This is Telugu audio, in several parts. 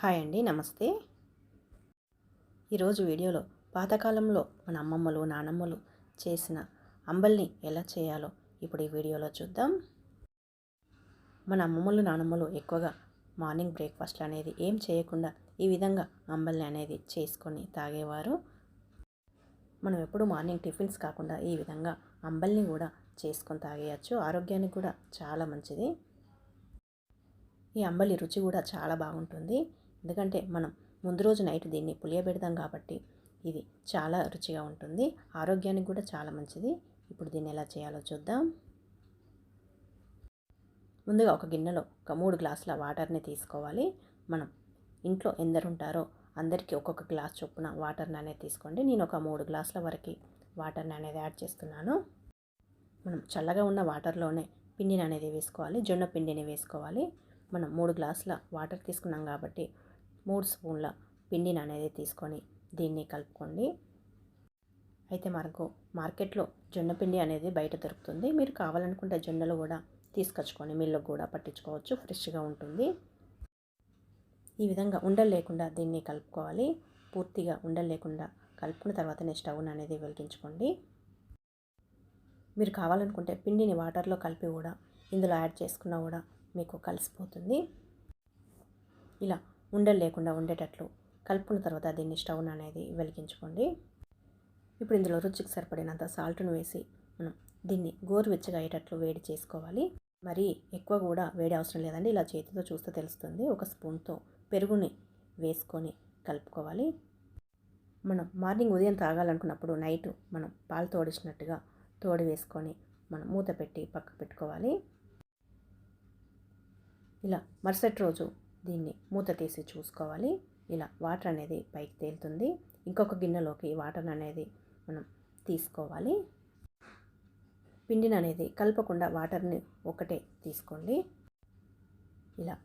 హాయ్ అండి నమస్తే. ఈరోజు వీడియోలో పాతకాలంలో మన అమ్మమ్మలు నానమ్మలు చేసిన అంబల్ని ఎలా చేయాలో ఇప్పుడు ఈ వీడియోలో చూద్దాం. మన అమ్మమ్మలు నానమ్మలు ఎక్కువగా మార్నింగ్ బ్రేక్ఫాస్ట్ అనేది ఏం చేయకుండా ఈ విధంగా అంబల్ని అనేది చేసుకొని తాగేవారు. మనం ఎప్పుడు మార్నింగ్ టిఫిన్స్ కాకుండా ఈ విధంగా అంబల్ని కూడా చేసుకొని తాగేయచ్చు. ఆరోగ్యానికి కూడా చాలా మంచిది. ఈ అంబలి రుచి కూడా చాలా బాగుంటుంది. ఎందుకంటే మనం ముందు రోజు నైట్ దీన్ని పులియబెడతాం కాబట్టి ఇది చాలా రుచిగా ఉంటుంది. ఆరోగ్యానికి కూడా చాలా మంచిది. ఇప్పుడు దీన్ని ఎలా చేయాలో చూద్దాం. ముందుగా ఒక గిన్నెలో ఒక మూడు గ్లాసుల వాటర్ని తీసుకోవాలి. మనం ఇంట్లో ఎందరుంటారో అందరికీ ఒక్కొక్క గ్లాస్ చొప్పున వాటర్ని అనేది తీసుకోండి. నేను ఒక మూడు గ్లాసుల వరకు వాటర్ని అనేది యాడ్ చేస్తున్నాను. మనం చల్లగా ఉన్న వాటర్లోనే పిండిని అనేది వేసుకోవాలి. జొన్న పిండిని వేసుకోవాలి. మనం మూడు గ్లాసుల వాటర్ తీసుకున్నాం కాబట్టి మూడు స్పూన్ల పిండిని అనేది తీసుకొని దీన్ని కలుపుకోండి. అయితే మనకు మార్కెట్లో జొన్న పిండి అనేది బయట దొరుకుతుంది. మీరు కావాలనుకుంటే జొన్నలు కూడా తీసుకొచ్చుకొని మిల్లు కూడా పట్టించుకోవచ్చు. ఫ్రెష్గా ఉంటుంది. ఈ విధంగా ఉండలు లేకుండా దీన్ని కలుపుకోవాలి. పూర్తిగా ఉండలు లేకుండా కలుపుకున్న తర్వాతనే స్టవ్ను అనేది వెలిగించుకోండి. మీరు కావాలనుకుంటే పిండిని వాటర్లో కలిపి కూడా ఇందులో యాడ్ చేసుకున్నా కూడా మీకు కలిసిపోతుంది. ఇలా ఉండలు లేకుండా ఉండేటట్లు కలుపుకున్న తర్వాత దీన్ని స్టవ్ అనేది వెలిగించుకోండి. ఇప్పుడు ఇందులో రుచికి సరిపడినంత సాల్ట్ను వేసి మనం దీన్ని గోరువెచ్చగా అయ్యేటట్లు వేడి చేసుకోవాలి. మరి ఎక్కువ కూడా వేడి అవసరం లేదండి. ఇలా చేతితో చూస్తే తెలుస్తుంది. ఒక స్పూన్తో పెరుగుని వేసుకొని కలుపుకోవాలి. మనం మార్నింగ్ ఉదయం తాగాలనుకున్నప్పుడు నైట్ మనం పాలు తోడిచినట్టుగా తోడి వేసుకొని మనం మూత పెట్టి పక్కకు పెట్టుకోవాలి. ఇలా మరుసటి రోజు దీన్ని మూత తీసి చూసుకోవాలి. ఇలా వాటర్ అనేది పైకి తేలుతుంది. ఇంకొక గిన్నెలోకి వాటర్ అనేది మనం తీసుకోవాలి. పిండిని అనేది కలపకుండా వాటర్ని ఒకటే తీసుకోండి. ఇలా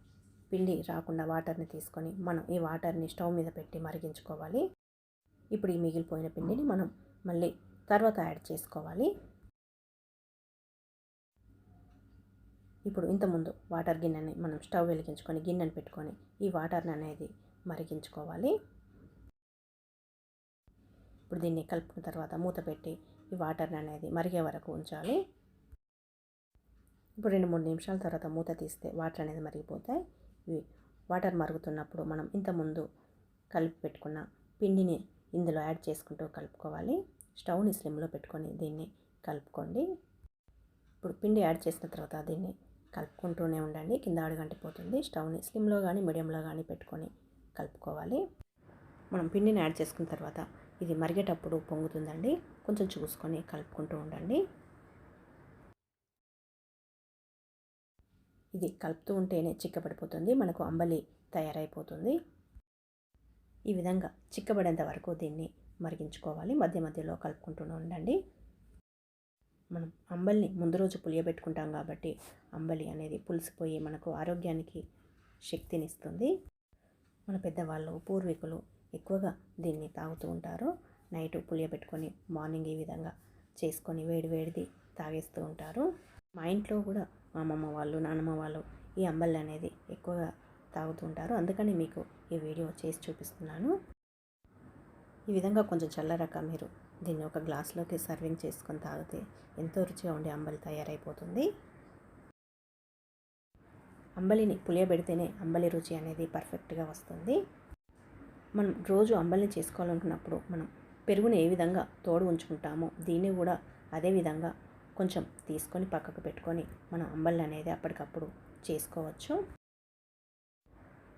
పిండి రాకుండా వాటర్ని తీసుకొని మనం ఈ వాటర్ని స్టవ్ మీద పెట్టి మరిగించుకోవాలి. ఇప్పుడు ఈ మిగిలిపోయిన పిండిని మనం మళ్ళీ తర్వాత యాడ్ చేసుకోవాలి. ఇప్పుడు ఇంతకుముందు వాటర్ గిన్నెని మనం స్టవ్ వెలిగించుకొని గిన్నెని పెట్టుకొని ఈ వాటర్ని అనేది మరిగించుకోవాలి. ఇప్పుడు దీన్ని కలుపుకున్న తర్వాత మూత పెట్టి ఈ వాటర్ని అనేది మరిగే వరకు ఉంచాలి. ఇప్పుడు రెండు మూడు నిమిషాల తర్వాత మూత తీస్తే వాటర్ అనేది మరిగిపోతాయి. ఇవి వాటర్ మరుగుతున్నప్పుడు మనం ఇంతకుముందు కలిపి పెట్టుకున్న పిండిని ఇందులో యాడ్ చేసుకుంటూ కలుపుకోవాలి. స్టవ్ని స్లిమ్లో పెట్టుకొని దీన్ని కలుపుకోండి. ఇప్పుడు పిండి యాడ్ చేసిన తర్వాత దీన్ని కలుపుకుంటూనే ఉండండి. కింద అడుగంటిపోతుంది స్టవ్ని స్లిమ్లో కానీ మీడియంలో కానీ పెట్టుకొని కలుపుకోవాలి. మనం పిండిని యాడ్ చేసుకున్న తర్వాత ఇది మరిగేటప్పుడు పొంగుతుందండి. కొంచెం చూసుకొని కలుపుకుంటూ ఉండండి. ఇది కలుపుతూ ఉంటేనే చిక్కబడిపోతుంది. మనకు అంబలి తయారైపోతుంది. ఈ విధంగా చిక్కబడేంత వరకు దీన్ని మరిగించుకోవాలి. మధ్య మధ్యలో కలుపుకుంటూనే ఉండండి. మనం అంబలిని ముందు రోజు పులియబెట్టుకుంటాం కాబట్టి అంబలి అనేది పులిసిపోయి మనకు ఆరోగ్యానికి శక్తినిస్తుంది. మన పెద్దవాళ్ళు పూర్వీకులు ఎక్కువగా దీన్ని తాగుతూ ఉంటారు. నైట్ పులియబెట్టుకొని మార్నింగ్ ఈ విధంగా చేసుకొని వేడి వేడిది తాగేస్తూ ఉంటారు. మా ఇంట్లో కూడా మా అమ్మమ్మ వాళ్ళు నాన్నమ్మ వాళ్ళు ఈ అంబలి అనేది ఎక్కువగా తాగుతూ ఉంటారు. అందుకని మీకు ఈ వీడియో చేసి చూపిస్తున్నాను. ఈ విధంగా కొంచెం చల్లరక మీరు దీన్ని ఒక గ్లాస్లోకి సర్వింగ్ చేసుకొని తాగితే ఎంతో రుచిగా ఉండే అంబలి తయారైపోతుంది. అంబలిని పులియబెడితేనే అంబలి రుచి అనేది పర్ఫెక్ట్గా వస్తుంది. మనం రోజు అంబలిని చేసుకోవాలనుకున్నప్పుడు మనం పెరుగుని ఏ విధంగా తోడు ఉంచుకుంటామో దీన్ని కూడా అదే విధంగా కొంచెం తీసుకొని పక్కకు పెట్టుకొని మనం అంబలి అనేది అప్పటికప్పుడు చేసుకోవచ్చు.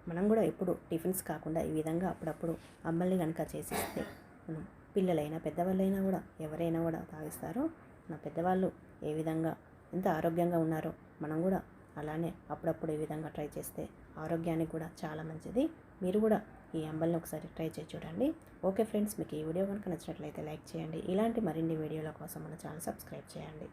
మనం కూడా ఎప్పుడు టిఫిన్స్ కాకుండా ఈ విధంగా అప్పుడప్పుడు అంబల్ని కనుక చేసిస్తే మనం పిల్లలైనా పెద్దవాళ్ళైనా కూడా ఎవరైనా కూడా తాగిస్తారు. నా పెద్దవాళ్ళు ఏ విధంగా ఎంత ఆరోగ్యంగా ఉన్నారో మనం కూడా అలానే అప్పుడప్పుడు ఈ విధంగా ట్రై చేస్తే ఆరోగ్యానికి కూడా చాలా మంచిది. మీరు కూడా ఈ అంబల్ని ఒకసారి ట్రై చేసి చూడండి. ఓకే ఫ్రెండ్స్ మీకు ఈ వీడియో కనుక నచ్చినట్లయితే లైక్ చేయండి. ఇలాంటి మరిన్ని వీడియోల కోసం మన ఛానల్ సబ్స్క్రైబ్ చేయండి.